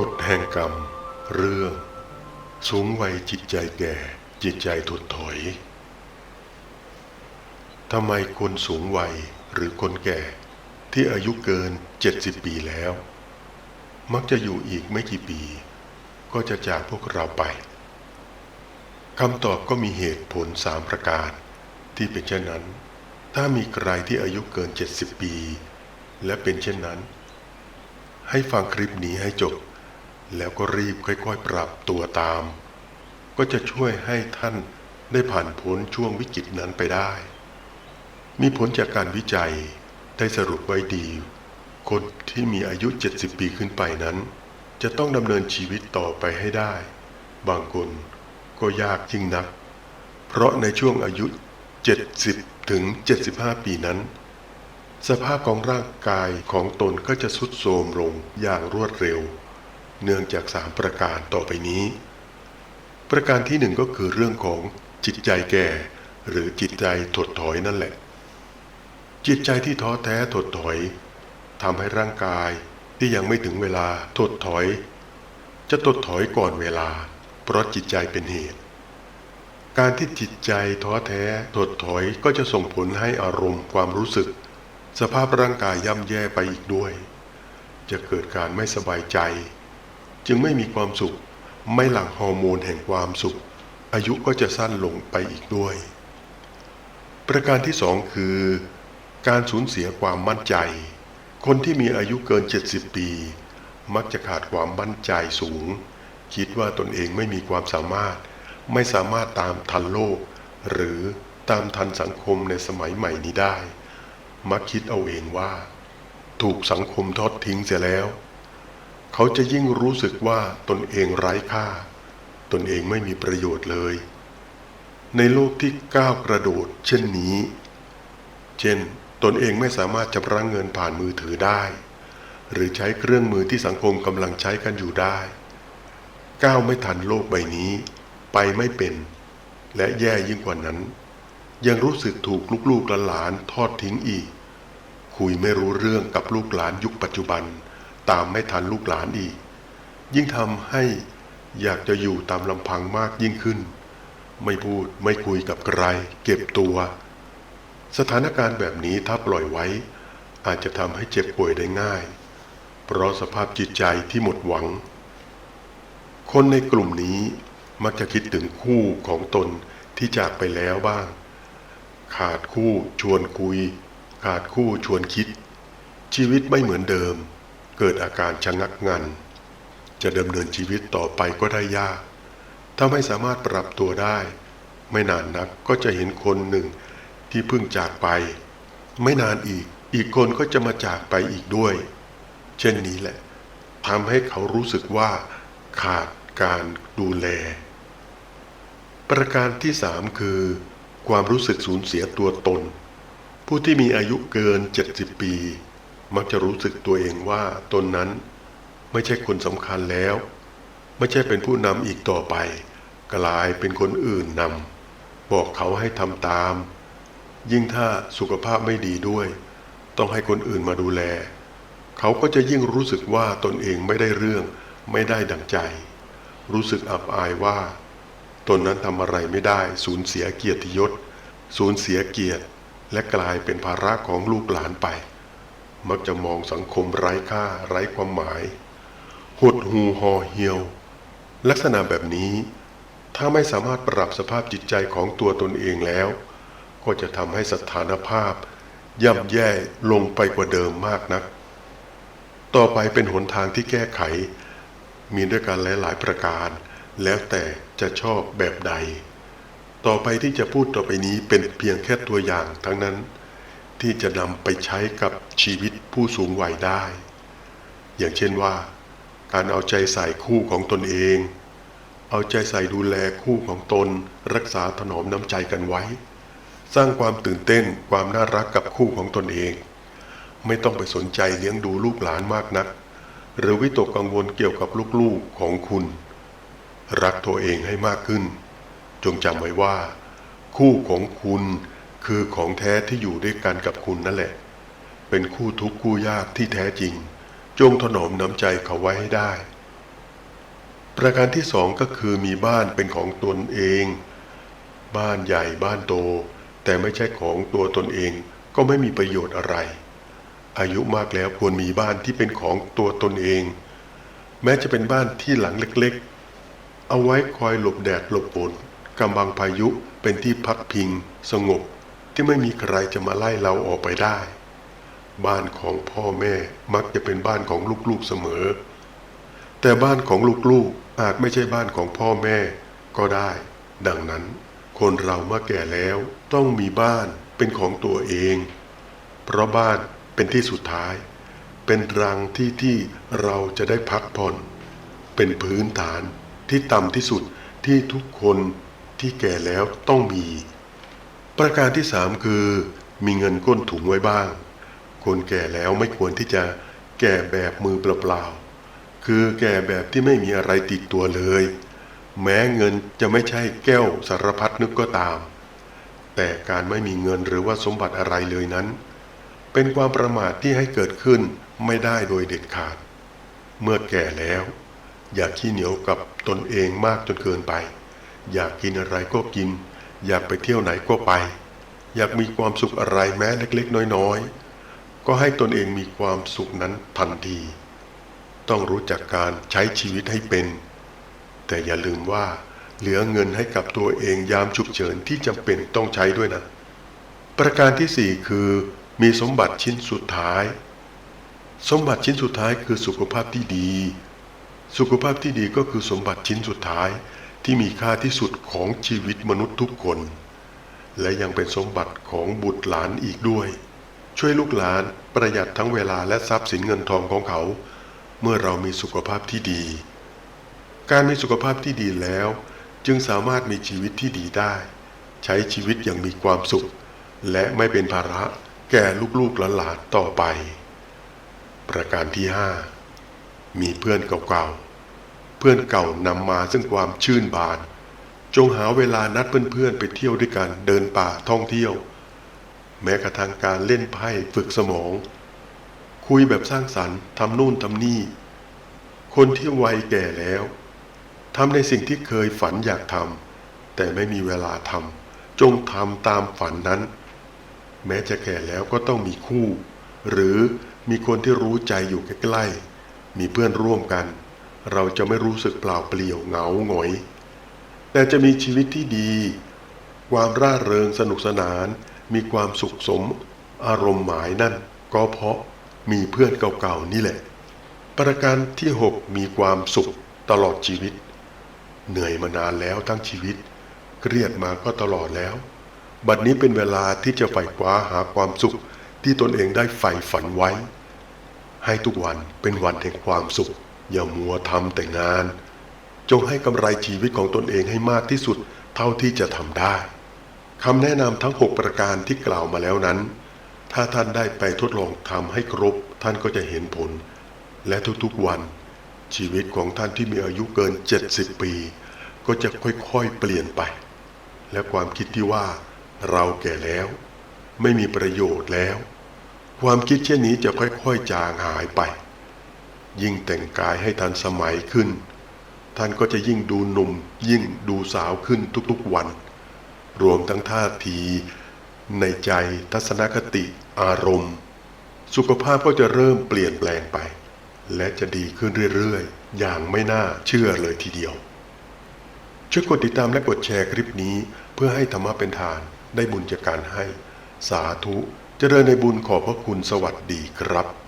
กฎแห่งกรรม เรื่อง สูงวัยจิตใจแก่จิตใจถดถอยทำไมคนสูงวัยหรือคนแก่ที่อายุเกิน 70 ปีแล้ว มักจะอยู่อีกไม่กี่ปี ก็จะจากพวกเราไปคำตอบก็มีเหตุผลสามประการ ที่เป็นเช่นนั้น ถ้ามีใครที่อายุเกิน 70 ปี และเป็นเช่นนั้น ให้ฟังคลิปนี้ให้จบ แล้วก็รีบค่อยๆ ปรับตัวตาม ก็จะช่วยให้ท่านได้ผ่านพ้นช่วงวิกฤตนั้นไปได้ มีผลจากการวิจัยได้สรุปไว้ดี คนที่มีอายุ 70 ปีขึ้นไปนั้น จะต้องดำเนินชีวิตต่อไปให้ได้ บางคนก็ยากยิ่งนัก เพราะในช่วงอายุ 70 ถึง 75 ปีนั้น สภาพของร่างกายของตนก็จะทรุดโทรมลงอย่างรวดเร็ว เนื่องจากสามประการต่อไปนี้ ประการที่หนึ่งก็คือเรื่องของจิตใจแก่ หรือจิตใจถดถอยนั่นแหละ จิตใจที่ท้อแท้ถดถอยทำให้ร่างกายที่ยังไม่ถึงเวลาถดถอย จะถดถอยก่อนเวลา เพราะจิตใจเป็นเหตุ การที่จิตใจท้อแท้ถดถอยก็จะส่งผลให้อารมณ์ความรู้สึก สภาพร่างกายย่ำแย่ไปอีกด้วย จะเกิดการไม่สบายใจ จึงไม่มีความสุข ไม่หลั่งฮอร์โมนแห่งความสุข อายุก็จะสั้นลงไปอีกด้วย ประการที่สองคือ การสูญเสียความมั่นใจ คนที่มีอายุเกิน 70 ปี มักจะขาดความมั่นใจสูง คิดว่าตนเองไม่มีความสามารถ ไม่สามารถตามทันโลก หรือตามทันสังคมในสมัยใหม่นี้ได้ มักคิดเอาเองว่า ถูกสังคมทอดทิ้งเสียแล้ว เขาจะยิ่งรู้สึกว่าตนเองไร้ค่า ตนเองไม่มีประโยชน์เลย ในโลกที่ก้าวกระโดด เช่นนี้ เช่น ตนเองไม่สามารถจะรังเงินผ่านมือถือได้ หรือใช้เครื่องมือที่สังคมกำลังใช้กันอยู่ได้ ก้าวไม่ทันโลกใบนี้ ไปไม่เป็น และแย่ยิ่งกว่านั้น ยังรู้สึกถูกลูกๆหลานทอดทิ้งอีก คุยไม่รู้เรื่องกับลูกหลานยุคปัจจุบัน ตามไม่ทันลูกหลานอีก ยิ่งทำให้อยากจะอยู่ตามลำพังมากยิ่งขึ้น ไม่พูดไม่คุยกับใคร เก็บตัว สถานการณ์แบบนี้ถ้าปล่อยไว้ อาจจะทำให้เจ็บป่วยได้ง่าย เพราะสภาพจิตใจที่หมดหวัง คนในกลุ่มนี้มักจะคิดถึงคู่ของตนที่จากไปแล้วบ้าง ขาดคู่ชวนคุย ขาดคู่ชวนคิด ชีวิตไม่เหมือนเดิม เกิดอาการชะงักงัน จะดำเนินชีวิตต่อไปก็ได้ยาก ถ้าไม่สามารถปรับตัวได้ ไม่นานนักก็จะเห็นคนหนึ่งที่เพิ่งจากไป ไม่นานอีกอีกคนก็จะมาจากไปอีกด้วย เช่นนี้แหละทำให้เขารู้สึกว่า ขาดการดูแล ประการที่สามคือ ความรู้สึกสูญเสียตัวตน ผู้ที่มีอายุเกิน 70 ปี มักจะรู้สึกตัวเองว่าตนนั้นไม่ใช่คนสำคัญแล้ว ไม่ใช่เป็นผู้นำอีกต่อไป กลายเป็นคนอื่นนำบอกเขาให้ทำตาม ยิ่งถ้าสุขภาพไม่ดีด้วย ต้องให้คนอื่นมาดูแล เขาก็จะยิ่งรู้สึกว่าตนเองไม่ได้เรื่องไม่ได้ดังใจ รู้สึกอับอายว่า ตนนั้นทำอะไรไม่ได้สูญเสียเกียรติยศสูญเสียเกียรติและกลายเป็นภาระของลูกหลานไป มักจะมองสังคมไร้ค่าไร้ความหมาย หดหูห่อเหี่ยว ลักษณะแบบนี้ ถ้าไม่สามารถปรับสภาพจิตใจของตัวตนเองแล้ว ก็จะทำให้สถานภาพ ย่ำแย่ลงไปกว่าเดิมมากนัก ต่อไปเป็นหนทางที่แก้ไข มีด้วยกันหลายๆประการ แล้วแต่จะชอบแบบใด ต่อไปที่จะพูดต่อไปนี้เป็นเพียงแค่ตัวอย่างทั้งนั้น ที่จะนำไปใช้กับชีวิตผู้สูงวัยได้ อย่างเช่นว่า การเอาใจใส่คู่ของตนเอง เอาใจใส่ดูแลคู่ของตน รักษาถนอมน้ำใจกันไว้ สร้างความตื่นเต้นความน่ารักกับคู่ของตนเอง ไม่ต้องไปสนใจเลี้ยงดูลูกหลานมากนัก หรือวิตกกังวลเกี่ยวกับลูกๆของคุณ รักตัวเองให้มากขึ้น จงจำไว้ว่า คู่ของคุณ คือของแท้ที่อยู่ด้วยกันกับคุณนั่นแหละ เป็นคู่ทุกข์คู่ยากที่แท้จริง จงถนอมน้ำใจเขาไว้ให้ได้ ประการที่สองก็คือมีบ้านเป็นของตนเอง บ้านใหญ่บ้านโต แต่ไม่ใช่ของตัวตนเองก็ไม่มีประโยชน์อะไร อายุมากแล้วควรมีบ้านที่เป็นของตัวตนเอง แม้จะเป็นบ้านที่หลังเล็กๆ เอาไว้คอยหลบแดดหลบฝนกำบังพายุเป็นที่พักพิง สงบ ที่ไม่มีใครจะมาไล่เราออกไปได้ บ้านของพ่อแม่มักจะเป็นบ้านของลูกๆเสมอ แต่บ้านของลูกๆอาจไม่ใช่บ้านของพ่อแม่ก็ได้ ดังนั้น คนเราเมื่อแก่แล้วต้องมีบ้านเป็นของตัวเอง เพราะบ้านเป็นที่สุดท้าย เป็นรังที่ที่เราจะได้พักผ่อน เป็นพื้นฐานที่ต่ำที่สุดที่ทุกคนที่แก่แล้วต้องมี ประการที่สามคือมีเงินก้นถุงไว้บ้าง คนแก่แล้วไม่ควรที่จะแก่แบบมือเปล่าๆ คือแก่แบบที่ไม่มีอะไรติดตัวเลย แม้เงินจะไม่ใช่แก้วสารพัดนึกก็ตาม แต่การไม่มีเงินหรือว่าสมบัติอะไรเลยนั้น เป็นความประมาทที่ให้เกิดขึ้นไม่ได้โดยเด็ดขาด เมื่อแก่แล้ว อย่าขี้เหนียวกับตนเองมากจนเกินไป อยากกินอะไรก็กิน อยากไปเที่ยวไหนก็ไป อยากมีความสุขอะไรแม้เล็กๆ น้อยๆ ก็ให้ตนเองมีความสุขนั้นทันที ต้องรู้จักการใช้ชีวิตให้เป็น แต่อย่าลืมว่าเหลือเงินให้กับตัวเองยามฉุกเฉินที่จำเป็นต้องใช้ด้วยนะ ประการที่สี่คือมีสมบัติชิ้นสุดท้าย สมบัติชิ้นสุดท้ายคือสุขภาพที่ดี สุขภาพที่ดีก็คือสมบัติชิ้นสุดท้าย ที่มีค่าที่สุดของชีวิตมนุษย์ทุกคน และยังเป็นสมบัติของบุตรหลานอีกด้วย ช่วยลูกหลานประหยัดทั้งเวลาและทรัพย์สินเงินทองของเขา เมื่อเรามีสุขภาพที่ดี การมีสุขภาพที่ดีแล้ว จึงสามารถมีชีวิตที่ดีได้ ใช้ชีวิตอย่างมีความสุข และไม่เป็นภาระแก่ลูกๆหลานๆต่อไป ประการที่ห้ามีเพื่อนเก่าๆ พื่อนเก่านำมาซึ่งความชื่นบาน จงหาเวลานัดเพื่อนๆ ไปเที่ยวด้วยกันเดินป่าท่องเที่ยว แม้กระทั่งการเล่นไพ่ฝึกสมอง คุยแบบสร้างสรรค์ทำนู่นทำนี่ คนที่วัยแก่แล้วทำในสิ่งที่เคยฝันอยากทำแต่ไม่มีเวลาทำจงทำตามฝันนั้น แม้จะแก่แล้วก็ต้องมีคู่ หรือมีคนที่รู้ใจอยู่ใกล้ๆมีเพื่อนร่วมกัน เราจะไม่รู้สึกเปล่าเปลี่ยวเหงาหงอย แต่จะมีชีวิตที่ดี ความร่าเริงสนุกสนาน มีความสุขสม อารมณ์หมายนั่น ก็เพราะมีเพื่อนเก่าๆนี่แหละ ประการที่หกมีความสุขตลอดชีวิต เหนื่อยมานานแล้วทั้งชีวิต เครียดมาก็ตลอดแล้ว บัดนี้เป็นเวลาที่จะใฝ่คว้าหาความสุขที่ตนเองได้ใฝ่ฝันไว้ ให้ทุกวันเป็นวันแห่งความสุข อย่ามัวทำแต่งาน จงให้กำไรชีวิตของตนเองให้มากที่สุดเท่าที่จะทำได้คำแนะนำทั้ง 6 ประการที่กล่าวมาแล้วนั้น ถ้าท่านได้ไปทดลองทำให้ครบ ท่านก็จะเห็นผล และทุกๆวัน ชีวิตของท่านที่มีอายุเกิน 70 ปี ก็จะค่อยๆเปลี่ยนไป และความคิดที่ว่าเราแก่แล้ว ไม่มีประโยชน์แล้ว ความคิดเช่นนี้จะค่อยๆจางหายไป ยิ่งแต่งกายให้ทันสมัยขึ้น ท่านก็จะยิ่งดูหนุ่ม ยิ่งดูสาวขึ้นทุกๆวัน รวมทั้งท่าที ในใจทัศนคติอารมณ์ สุขภาพก็จะเริ่มเปลี่ยนแปลงไป และจะดีขึ้นเรื่อยๆ อย่างไม่น่าเชื่อเลยทีเดียวช่วยกดติดตามและกดแชร์คลิปนี้ เพื่อให้ธรรมะเป็นทานได้บุญจากการให้ สาธุเจริญในบุญขอบพระคุณสวัสดีครับ